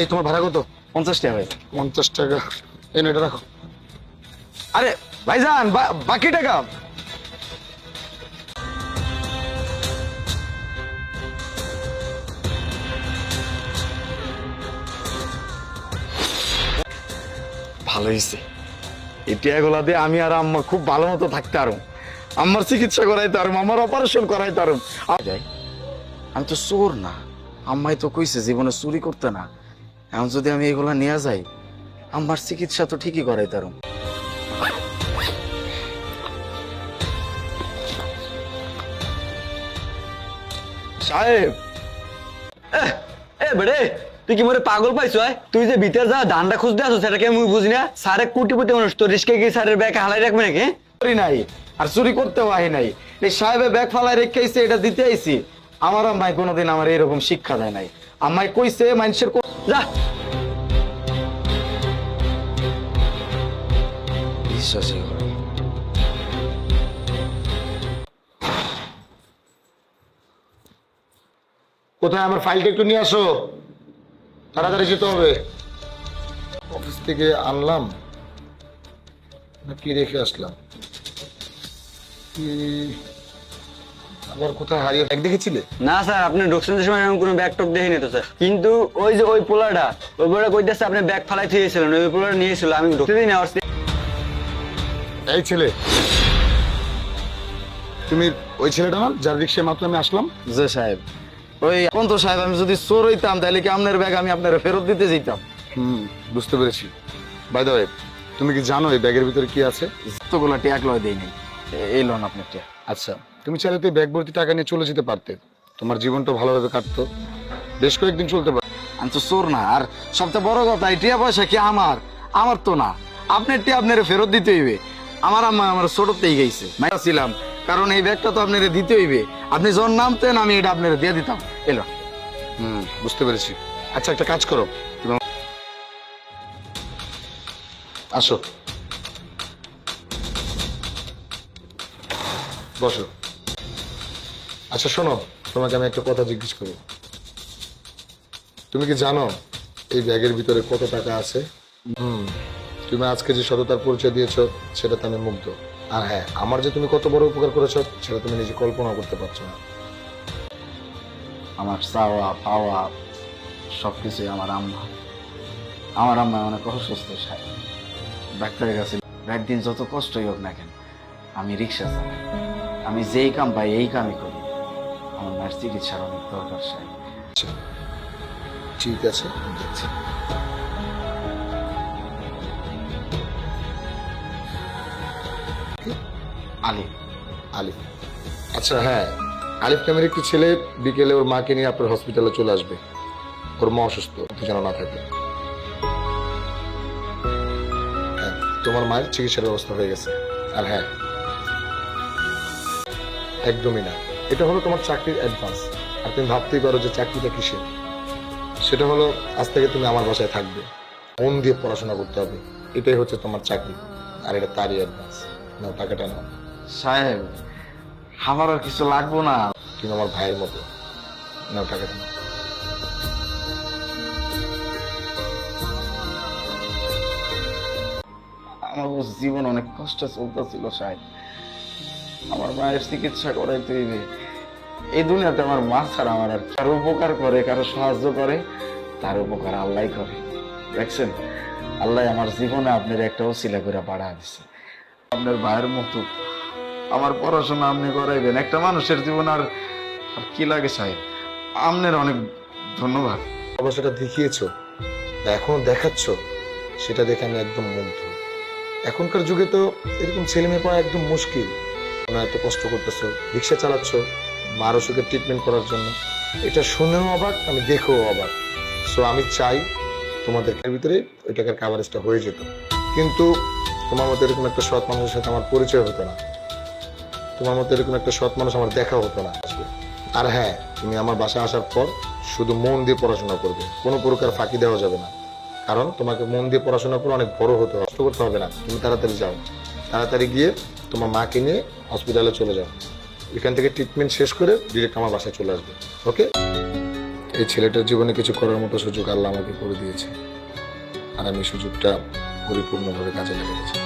এই তোমার ভাড়া কত? পঞ্চাশ টাকা ভাই। পঞ্চাশ টাকা। এই এটা রাখো। আরে ভাইজান বাকি টাকা? ভালো হয়েছে এই টিয়াগুলা দিয়ে আমি আর আম্মা খুব ভালো মতো থাকতে পারো আমার চিকিৎসা করাইতে পারো আমার অপারেশন করাইতে পারো আমি তো চোর না। আম্মাই তো কইছে জীবনে চুরি করতে না। এখন যদি আমি এগুলা নিয়ে যাই আমার চিকিৎসা তো ঠিকই সাহেব! এ বেড়ে তুই কি মরে পাগল পাইছো তুই যে ভিতরে যা ধানটা খুঁজতে আসো সেটাকে আমি বুঝি না? সারে কোটিপতি মানুষ তোর রিস্কে কি সারের ব্যাগ হালাই রাখবে নাকি চুরি নাই আর চুরি করতেও আহি নাই। এই সাহেবে ব্যাগ ফালাই রেখে আইছে এটা দিতে আইছি। আমার আম্মাই কোনোদিন আমার এরকম শিক্ষা দেয় নাই। আম্মাই কইছে মানুষের যা বিশ্বাসই করে কোথায় আমার ফাইলটা একটু নিয়ে আসো? তাড়াতাড়ি যেতে হবে। অফিস থেকে আনলাম। না কি রেখে আসলাম? কি আবার কোথায় হারিয়ে ব্যাগ দেখেছিলে? না স্যার আপনি সময় এরকম কোনো ব্যাগ টক দেখিনি তো স্যার। কিন্তু ওই যে ওই পোলাটা ওই পোলাটা কইতেছে আপনি ব্যাগ ফালাই থিয়েছিলেন ওই পোলাটা নিয়েছিল আমি ঢুকতে দিই না এই ছেলে তুমি ওই ছেলেটা না যার রিক্সায় মাত্র আমি আসলাম? যে সাহেব। ওই এখন তো সাহেব আমি যদি চোর হইতাম তাহলে কি আপনার ব্যাগ আমি আপনার ফেরত দিতে যেতাম হুম বুঝতে পেরেছি। বাই দ্য ওয়ে তুমি কি জানো এই ব্যাগের ভিতরে কি আছে? যতগুলা টিয়াক লয় দেই নাই এই লোন আপনার আচ্ছা। তুমি চাইলে তো এই ব্যাগ ভর্তি টাকা নিয়ে চলে যেতে পারতে। তোমার জীবনটা ভালোভাবে কাটতো। বেশ কয়েকদিন চলতে পারত আমি তো চোর না আর সবচেয়ে বড় কথা এই টিয়া পয়সা কি আমার? আমার তো না। আপনার টিয়া আপনার ফেরত দিতে হইবে। আমার আম্মা আমার ছোটতেই গেছে। মাইরা ছিলাম কারণ এই ব্যাগটা তো আপনার দিতে হইবে। আপনি যখন নামতেন আমি এটা আপনার দিয়ে দিতাম। এলো। হুম বুঝতে পেরেছি। আচ্ছা একটা কাজ করো। আসো। বসো। আচ্ছা শোনো, তোমাকে আমি একটা কথা জিজ্ঞেস করি তুমি কি জানো এই ব্যাগের ভিতরে কত টাকা আছে? হুম, তুমি আজকে যে সততার পরিচয় দিয়েছ সেটাতে আমি মুগ্ধ। আর হ্যাঁ আমার যে তুমি কত বড় উপকার করেছ, সেটা তুমি নিজে কল্পনা করতে পারছ না। আমার চাওয়া, পাওয়া, সবকিছুই আমার আম্মা। আমার আম্মা অনেক অসুস্থ, সাহেব। ডাক্তারের কাছে একদিন যত কষ্টই হোক না কেন, আমি রিক্সা চালাই। আমি যেই কাম পাই, এই কামই করি। আমার মায়ের চিকিৎসার অনেক দরকার সাহেব আচ্ছা ঠিক আছে। দেখছি। আলী আলিফ। আচ্ছা হ্যাঁ আলিফ নামের একটি ছেলে বিকেলে ওর মাকে নিয়ে আপনার হসপিটালে চলে আসবে। ওর মা অসুস্থ যেন না থাকে। হ্যাঁ তোমার মায়ের চিকিৎসার ব্যবস্থা হয়ে গেছে। আর হ্যাঁ একদমই না। এটা হলো তোমার চাকরির অ্যাডভান্স আর তুমি ভাবতেই পারো যে চাকরিটা কিসের। সেটা হলো আজ থেকে তুমি আমার বাসায় থাকবে। মন দিয়ে পড়াশোনা করতে হবে। এটাই হচ্ছে তোমার চাকরি। আর এটা তারই অ্যাডভান্স নাও টাকাটা নাও। সাহেব আমার আর কিছু লাগবো না। তুমি আমার ভাইয়ের মতো। নাও টাকাটা নাও। আমার জীবন অনেক কষ্ট চলতেছিল সাহেব। আমার মায়ের চিকিৎসা করাইতে হইবে। এই দুনিয়াতে আমার মা ছাড়া আমার আর কারও উপকার করে, কারও সাহায্য করে, তার উপকার আল্লাহ করে। দেখছেন? আল্লাহ আমার জীবনে আপনার একটা ওসিলা করে বাড়া দিছে। আপনার ভাইয়ের মতো আমার পড়াশোনা আপনি করাইবেন। একটা মানুষের জীবন আর কি লাগে সাহেব? আপনার অনেক ধন্যবাদ। সেটা দেখিয়েছো এখনও দেখাচ্ছ, সেটা দেখে আমি একদম মুগ্ধ। এখনকার যুগে তো এরকম ছেলে মেয়ে পাওয়া একদম মুশকিল। তোমরা এত কষ্ট করতেছো, রিক্সা চালাচ্ছ মার অসুখের ট্রিটমেন্ট করার জন্য। এটা শুনেও অবাক, আমি দেখেও অবাক। সো আমি চাই তোমাদের ভিতরে ওই টাকার কাভারেজটা হয়ে যেত। কিন্তু তোমার মতো এরকম একটা সৎ মানুষের সাথে আমার পরিচয় হতো না। তোমার মতো এরকম একটা সৎ মানুষ আমার দেখা হতো না আর হ্যাঁ তুমি আমার বাসায় আসার পর শুধু মন দিয়ে পড়াশোনা করবে। কোনো প্রকার ফাঁকি দেওয়া যাবে না। কারণ তোমাকে মন দিয়ে পড়াশোনা করে অনেক বড় হতে কষ্ট করতে হবে না। তুমি তাড়াতাড়ি যাও। তাড়াতাড়ি গিয়ে তোমার মাকে নিয়ে হসপিটালে চলে যাও। এখান থেকে ট্রিটমেন্ট শেষ করে ডিরেক্ট আমার বাসায় চলে আসবে। ওকে এই ছেলেটার জীবনে কিছু করার মতো সুযোগ আল্লাহ আমাকে করে দিয়েছে। আর আমি সুযোগটা পরিপূর্ণভাবে কাজে লাগিয়েছি